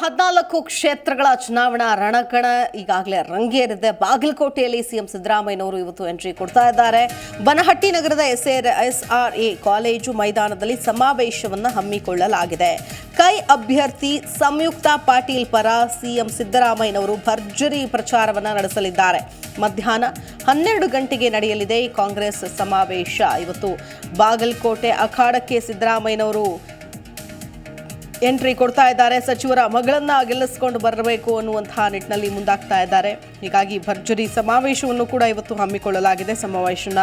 ಹದಿನಾಲ್ಕು ಕ್ಷೇತ್ರಗಳ ಚುನಾವಣಾ ರಣಕಣ ಈಗಾಗಲೇ ರಂಗೇರಿದೆ. ಬಾಗಲಕೋಟೆಯಲ್ಲಿ ಸಿಎಂ ಸಿದ್ದರಾಮಯ್ಯನವರು ಇವತ್ತು ಎಂಟ್ರಿ ಕೊಡ್ತಾ ಇದ್ದಾರೆ. ಬನಹಟ್ಟಿ ನಗರದ S S R A college ಮೈದಾನದಲ್ಲಿ ಸಮಾವೇಶವನ್ನು ಹಮ್ಮಿಕೊಳ್ಳಲಾಗಿದೆ. ಕೈ ಅಭ್ಯರ್ಥಿ ಸಂಯುಕ್ತ ಪಾಟೀಲ್ ಪರ ಸಿಎಂ ಸಿದ್ದರಾಮಯ್ಯನವರು ಭರ್ಜರಿ ಪ್ರಚಾರವನ್ನು ನಡೆಸಲಿದ್ದಾರೆ. ಮಧ್ಯಾಹ್ನ ಹನ್ನೆರಡು ಗಂಟೆಗೆ ನಡೆಯಲಿದೆ ಕಾಂಗ್ರೆಸ್ ಸಮಾವೇಶ. ಇವತ್ತು ಬಾಗಲಕೋಟೆ ಅಖಾಡಕ್ಕೆ ಸಿದ್ದರಾಮಯ್ಯನವರು ಎಂಟ್ರಿ ಕೊಡ್ತಾ ಇದ್ದಾರೆ. ಸಚಿವರ ಮಗಳನ್ನ ಗೆಲ್ಲಿಸ್ಕೊಂಡು ಬರಬೇಕು ಅನ್ನುವಂತಹ ನಿಟ್ಟಿನಲ್ಲಿ ಮುಂದಾಗ್ತಾ ಇದ್ದಾರೆ. ಹೀಗಾಗಿ ಭರ್ಜರಿ ಸಮಾವೇಶವನ್ನು ಕೂಡ ಇವತ್ತು ಹಮ್ಮಿಕೊಳ್ಳಲಾಗಿದೆ. ಸಮಾವೇಶನ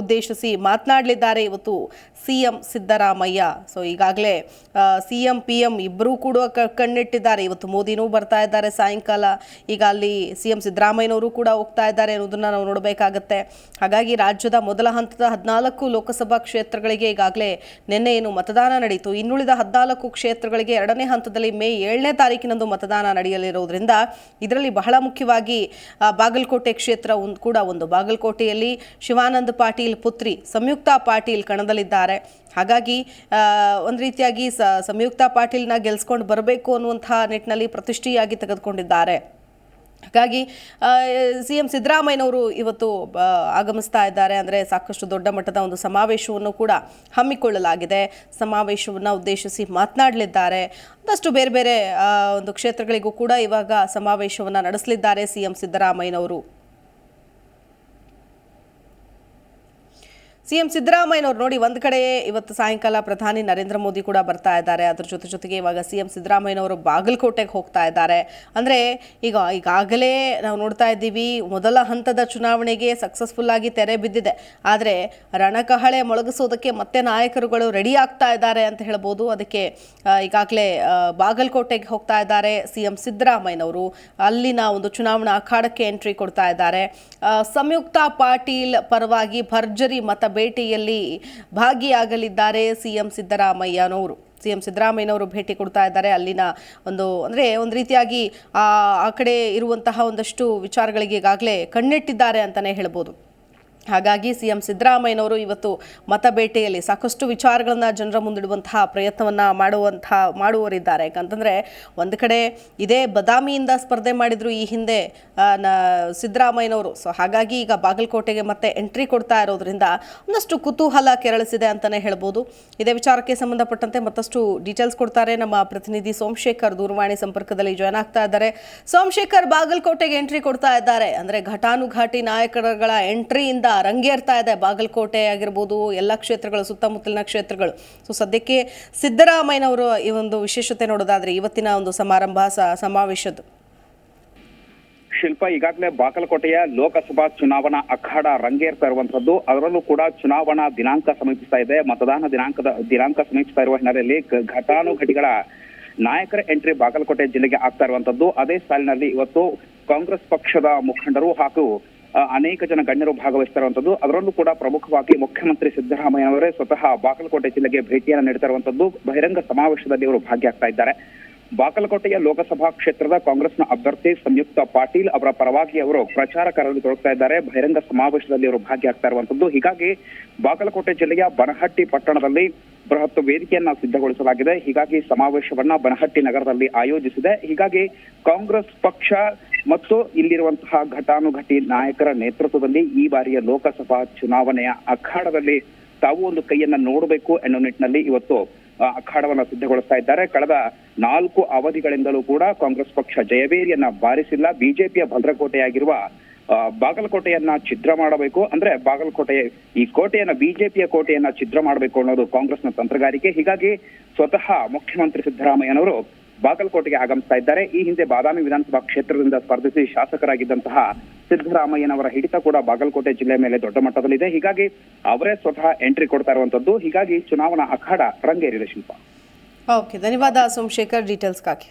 ಉದ್ದೇಶಿಸಿ ಮಾತನಾಡಲಿದ್ದಾರೆ ಇವತ್ತು ಸಿ ಎಂ ಸಿದ್ದರಾಮಯ್ಯ. ಸೊ ಈಗಾಗಲೇ ಸಿ ಎಂ ಪಿ ಎಂ ಇಬ್ಬರೂ ಕೂಡ ಕಣ್ಣಿಟ್ಟಿದ್ದಾರೆ. ಇವತ್ತು ಮೋದಿನೂ ಬರ್ತಾ ಇದ್ದಾರೆ ಸಾಯಂಕಾಲ. ಈಗ ಅಲ್ಲಿ ಸಿ ಎಂ ಸಿದ್ದರಾಮಯ್ಯನವರು ಕೂಡ ಹೋಗ್ತಾ ಇದ್ದಾರೆ ಅನ್ನೋದನ್ನ ನಾವು ನೋಡಬೇಕಾಗತ್ತೆ. ಹಾಗಾಗಿ ರಾಜ್ಯದ ಮೊದಲ ಹಂತದ ಹದಿನಾಲ್ಕು ಲೋಕಸಭಾ ಕ್ಷೇತ್ರಗಳಿಗೆ ಈಗಾಗಲೇ ನಿನ್ನೆ ಏನು ಮತದಾನ ನಡೆಯಿತು ಇನ್ನುಳಿದ ಹದಿನಾಲ್ಕು ಕ್ಷೇತ್ರಗಳಿಗೆ ಎರಡನೇ ಹಂತದಲ್ಲಿ ಮೇ ಏಳನೇ ತಾರೀಕಿನಂದು ಮತದಾನ ನಡೆಯಲಿರುವುದರಿಂದ ಇದರಲ್ಲಿ ಬಹಳ ಮುಖ್ಯವಾಗಿ ಬಾಗಲಕೋಟೆ ಕ್ಷೇತ್ರ ಒಂದು, ಕೂಡ ಒಂದು. ಬಾಗಲಕೋಟೆಯಲ್ಲಿ ಶಿವಾನಂದ ಪಾಟೀಲ್ ಪುತ್ರಿ ಸಂಯುಕ್ತಾ ಪಾಟೀಲ್ ಕಣದಲ್ಲಿದ್ದಾರೆ. ಹಾಗಾಗಿ ಒಂದು ರೀತಿಯಾಗಿ ಸ, ಸಂಯುಕ್ತಾ ಪಾಟೀಲ್ನ ಗೆಲ್ಸ್ಕೊಂಡು ಬರಬೇಕು ಅನ್ನುವಂತಹ ನಿಟ್ಟಿನಲ್ಲಿ ಪ್ರತಿಷ್ಠೆಯಾಗಿ ತೆಗೆದುಕೊಂಡಿದ್ದಾರೆ. ಹಾಗಾಗಿ ಸಿ ಎಂ ಸಿದ್ದರಾಮಯ್ಯನವರು ಇವತ್ತು ಆಗಮಿಸ್ತಾ ಇದ್ದಾರೆ ಅಂದರೆ ಸಾಕಷ್ಟು ದೊಡ್ಡ ಮಟ್ಟದ ಒಂದು ಸಮಾವೇಶವನ್ನು ಕೂಡ ಹಮ್ಮಿಕೊಳ್ಳಲಾಗಿದೆ. ಸಮಾವೇಶವನ್ನು ಉದ್ದೇಶಿಸಿ ಮಾತನಾಡಲಿದ್ದಾರೆ. ಒಂದಷ್ಟು ಬೇರೆ ಬೇರೆ ಒಂದು ಕ್ಷೇತ್ರಗಳಿಗೂ ಕೂಡ ಇವಾಗ ಸಮಾವೇಶವನ್ನು ನಡೆಸಲಿದ್ದಾರೆ ಸಿ ಎಂ ಸಿದ್ದರಾಮಯ್ಯನವರು. ಸಿಎಂ ಸಿದ್ದರಾಮಯ್ಯನವರು ನೋಡಿ ಒಂದು ಕಡೆ ಇವತ್ತು ಸಾಯಂಕಾಲ ಪ್ರಧಾನಿ ನರೇಂದ್ರ ಮೋದಿ ಕೂಡ ಬರ್ತಾ ಇದ್ದಾರೆ. ಅದ್ರ ಜೊತೆ ಜೊತೆಗೆ ಇವಾಗ ಸಿಎಂ ಸಿದ್ದರಾಮಯ್ಯನವರು ಬಾಗಲಕೋಟೆಗೆ ಹೋಗ್ತಾ ಇದ್ದಾರೆ. ಅಂದರೆ ಈಗ ಈಗಾಗಲೇ ನಾವು ನೋಡ್ತಾ ಇದ್ದೀವಿ, ಮೊದಲ ಹಂತದ ಚುನಾವಣೆಗೆ ಸಕ್ಸಸ್ಫುಲ್ ಆಗಿ ತೆರೆ ಬಿದ್ದಿದೆ. ಆದರೆ ರಣಕಹಳೆ ಮೊಳಗಿಸೋದಕ್ಕೆ ಮತ್ತೆ ನಾಯಕರುಗಳು ರೆಡಿ ಆಗ್ತಾ ಇದ್ದಾರೆ ಅಂತ ಹೇಳ್ಬೋದು. ಅದಕ್ಕೆ ಈಗಾಗಲೇ ಬಾಗಲಕೋಟೆಗೆ ಹೋಗ್ತಾ ಇದ್ದಾರೆ ಸಿಎಂ ಸಿದ್ದರಾಮಯ್ಯನವರು. ಅಲ್ಲಿನ ಒಂದು ಚುನಾವಣಾ ಅಖಾಡಕ್ಕೆ ಎಂಟ್ರಿ ಕೊಡ್ತಾ ಇದ್ದಾರೆ. ಸಂಯುಕ್ತ ಪಾಟೀಲ್ ಪರವಾಗಿ ಭರ್ಜರಿ ಮತ ಭೇಟಿಯಲ್ಲಿ ಭಾಗಿಯಾಗಲಿದ್ದಾರೆ ಸಿಎಂ ಸಿದ್ದರಾಮಯ್ಯನವರು. ಸಿಎಂ ಸಿದ್ದರಾಮಯ್ಯನವರು ಭೇಟಿ ಕೊಡ್ತಾ ಇದ್ದಾರೆ. ಅಲ್ಲಿನ ಒಂದು, ಅಂದರೆ ಒಂದು ರೀತಿಯಾಗಿ ಆ ಕಡೆ ಇರುವಂತಹ ಒಂದಷ್ಟು ವಿಚಾರಗಳಿಗೆ ಈಗಾಗಲೇ ಕಣ್ಣಿಟ್ಟಿದ್ದಾರೆ ಅಂತಲೇ ಹೇಳ್ಬೋದು. ಹಾಗಾಗಿ ಸಿಎಂ ಸಿದ್ದರಾಮಯ್ಯನವರು ಇವತ್ತು ಮತಬೇಟೆಯಲ್ಲಿ ಸಾಕಷ್ಟು ವಿಚಾರಗಳನ್ನು ಜನರ ಮುಂದಿಡುವಂತಹ ಪ್ರಯತ್ನವನ್ನು ಮಾಡುವಂತಹ ಮಾಡುವವರಿದ್ದಾರೆ. ಯಾಕಂತಂದರೆ ಒಂದು ಕಡೆ ಇದೇ ಬದಾಮಿಯಿಂದ ಸ್ಪರ್ಧೆ ಮಾಡಿದ್ರು ಈ ಹಿಂದೆ ನ, ಸಿದ್ದರಾಮಯ್ಯನವರು. ಸೊ ಹಾಗಾಗಿ ಈಗ ಬಾಗಲಕೋಟೆಗೆ ಮತ್ತೆ ಎಂಟ್ರಿ ಕೊಡ್ತಾ ಇರೋದ್ರಿಂದ ಒಂದಷ್ಟು ಕುತೂಹಲ ಕೆರಳಿಸಿದೆ ಅಂತಲೇ ಹೇಳ್ಬೋದು. ಇದೇ ವಿಚಾರಕ್ಕೆ ಸಂಬಂಧಪಟ್ಟಂತೆ ಮತ್ತಷ್ಟು ಡೀಟೇಲ್ಸ್ ಕೊಡ್ತಾರೆ ನಮ್ಮ ಪ್ರತಿನಿಧಿ ಸೋಮಶೇಖರ್ ದೂರವಾಣಿ ಸಂಪರ್ಕದಲ್ಲಿ ಜಾಯ್ನ್ ಆಗ್ತಾ ಇದ್ದಾರೆ. ಸೋಮಶೇಖರ್, ಬಾಗಲಕೋಟೆಗೆ ಎಂಟ್ರಿ ಕೊಡ್ತಾ ಇದ್ದಾರೆ. ಅಂದರೆ ಘಟಾನುಘಾಟಿ ನಾಯಕರುಗಳ ಎಂಟ್ರಿಯಿಂದ ರಂಗೇರ್ತಾ ಇದೆ. ಬಾಗಲಕೋಟೆ ಆಗಿರ್ಬೋದು, ಎಲ್ಲ ಕ್ಷೇತ್ರಗಳು, ಸುತ್ತಮುತ್ತಲಿನ ಕ್ಷೇತ್ರಗಳು. ಸೊ ಸದ್ಯಕ್ಕೆ ಸಿದ್ದರಾಮಯ್ಯನವರು ಈ ಒಂದು ವಿಶೇಷತೆ ನೋಡೋದಾದ್ರೆ ಇವತ್ತಿನ ಒಂದು ಸಮಾರಂಭ ಸಮಾವೇಶದ್ದು. ಶಿಲ್ಪ, ಈಗಾಗಲೇ ಬಾಗಲಕೋಟೆಯ ಲೋಕಸಭಾ ಚುನಾವಣಾ ಅಖಾಡ ರಂಗೇರ್ತಾ ಇರುವಂತದ್ದು ಅದರಲ್ಲೂ ಕೂಡ ಚುನಾವಣಾ ದಿನಾಂಕ ಸಮೀಪಿಸ್ತಾ ಇದೆ. ಮತದಾನ ದಿನಾಂಕದ, ದಿನಾಂಕ ಸಮೀಪಿಸ್ತಾ ಇರುವ ಹಿನ್ನೆಲೆಯಲ್ಲಿ ಘಟಾನುಘಟಿಗಳ ನಾಯಕರ ಎಂಟ್ರಿ ಬಾಗಲಕೋಟೆ ಜಿಲ್ಲೆಗೆ ಆಗ್ತಾ ಇರುವಂತದ್ದು ಅದೇ ಸಾಲಿನಲ್ಲಿ ಇವತ್ತು ಕಾಂಗ್ರೆಸ್ ಪಕ್ಷದ ಮುಖಂಡರು ಹಾಗೂ ಅನೇಕ ಜನ ಗಣ್ಯರು ಭಾಗವಹಿಸ್ತಿರುವಂತದ್ದು ಅದರಲ್ಲೂ ಕೂಡ ಪ್ರಮುಖವಾಗಿ ಮುಖ್ಯಮಂತ್ರಿ ಸಿದ್ದರಾಮಯ್ಯ ಅವರೇ ಸ್ವತಃ ಬಾಗಲಕೋಟೆ ಜಿಲ್ಲೆಗೆ ಭೇಟಿಯನ್ನು ನೀಡ್ತಾ ಬಹಿರಂಗ ಸಮಾವೇಶದಲ್ಲಿ ಅವರು ಭಾಗಿಯಾಗ್ತಾ ಇದ್ದಾರೆ. ಬಾಗಲಕೋಟೆಯ ಲೋಕಸಭಾ ಕ್ಷೇತ್ರದ ಕಾಂಗ್ರೆಸ್ನ ಅಭ್ಯರ್ಥಿ ಸಂಯುಕ್ತ ಪಾಟೀಲ್ ಅವರ ಪರವಾಗಿ ಅವರು ಪ್ರಚಾರ ಕಾರ್ಯದಲ್ಲಿ ತೊಡಗ್ತಾ ಇದ್ದಾರೆ. ಬಹಿರಂಗ ಸಮಾವೇಶದಲ್ಲಿ ಅವರು ಭಾಗಿಯಾಗ್ತಾ ಇರುವಂತದ್ದು ಹೀಗಾಗಿ ಬಾಗಲಕೋಟೆ ಜಿಲ್ಲೆಯ ಬನಹಟ್ಟಿ ಪಟ್ಟಣದಲ್ಲಿ ಬೃಹತ್ ವೇದಿಕೆಯನ್ನ ಸಿದ್ಧಗೊಳಿಸಲಾಗಿದೆ. ಹೀಗಾಗಿ ಸಮಾವೇಶವನ್ನ ಬನಹಟ್ಟಿ ನಗರದಲ್ಲಿ ಆಯೋಜಿಸಿದೆ. ಹೀಗಾಗಿ ಕಾಂಗ್ರೆಸ್ ಪಕ್ಷ ಮತ್ತು ಇಲ್ಲಿರುವಂತಹ ಘಟಾನುಘಟಿ ನಾಯಕರ ನೇತೃತ್ವದಲ್ಲಿ ಈ ಬಾರಿಯ ಲೋಕಸಭಾ ಚುನಾವಣೆಯ ಅಖಾಡದಲ್ಲಿ ತಾವು ಒಂದು ಕೈಯನ್ನ ನೋಡಬೇಕು ಎನ್ನುವ ನಿಟ್ಟಿನಲ್ಲಿ ಇವತ್ತು ಅಖಾಡವನ್ನ ಸಿದ್ಧಗೊಳಿಸ್ತಾ ಇದ್ದಾರೆ. ಕಳೆದ ನಾಲ್ಕು ಅವಧಿಗಳಿಂದಲೂ ಕೂಡ ಕಾಂಗ್ರೆಸ್ ಪಕ್ಷ ಜಯವೇರಿಯನ್ನ ಬಾರಿಸಿಲ್ಲ. ಬಿಜೆಪಿಯ ಭದ್ರಕೋಟೆಯಾಗಿರುವ ಬಾಗಲಕೋಟೆಯನ್ನ ಛಿದ್ರ ಮಾಡಬೇಕು. ಅಂದ್ರೆ ಬಾಗಲಕೋಟೆ, ಈ ಕೋಟೆಯನ್ನ, ಬಿಜೆಪಿಯ ಕೋಟೆಯನ್ನ ಛಿದ್ರ ಮಾಡಬೇಕು ಅನ್ನೋದು ಕಾಂಗ್ರೆಸ್ನ ತಂತ್ರಗಾರಿಕೆ. ಹೀಗಾಗಿ ಸ್ವತಃ ಮುಖ್ಯಮಂತ್ರಿ ಸಿದ್ದರಾಮಯ್ಯನವರು ಬಾಗಲಕೋಟೆಗೆ ಆಗಮಿಸ್ತಾ ಇದ್ದಾರೆ. ಈ ಹಿಂದೆ ಬಾದಾಮಿ ವಿಧಾನಸಭಾ ಕ್ಷೇತ್ರದಿಂದ ಸ್ಪರ್ಧಿಸಿ ಶಾಸಕರಾಗಿದ್ದಂತಹ ಸಿದ್ದರಾಮಯ್ಯನವರ ಹಿಡಿತ ಕೂಡ ಬಾಗಲಕೋಟೆ ಜಿಲ್ಲೆ ಮೇಲೆ ದೊಡ್ಡ ಮಟ್ಟದಲ್ಲಿದೆ. ಹೀಗಾಗಿ ಅವರೇ ಸ್ವತಃ ಎಂಟ್ರಿ ಕೊಡ್ತಾ ಇರುವಂತದ್ದು. ಹೀಗಾಗಿ ಚುನಾವಣಾ ಅಖಾಡ ರಂಗೇರಿದೆ ಶಿಲ್ಪ. ಓಕೆ ಧನ್ಯವಾದ ಸೋಮಶೇಖರ್. ಡೀಟೇಲ್ಸ್ಗಾಗಿ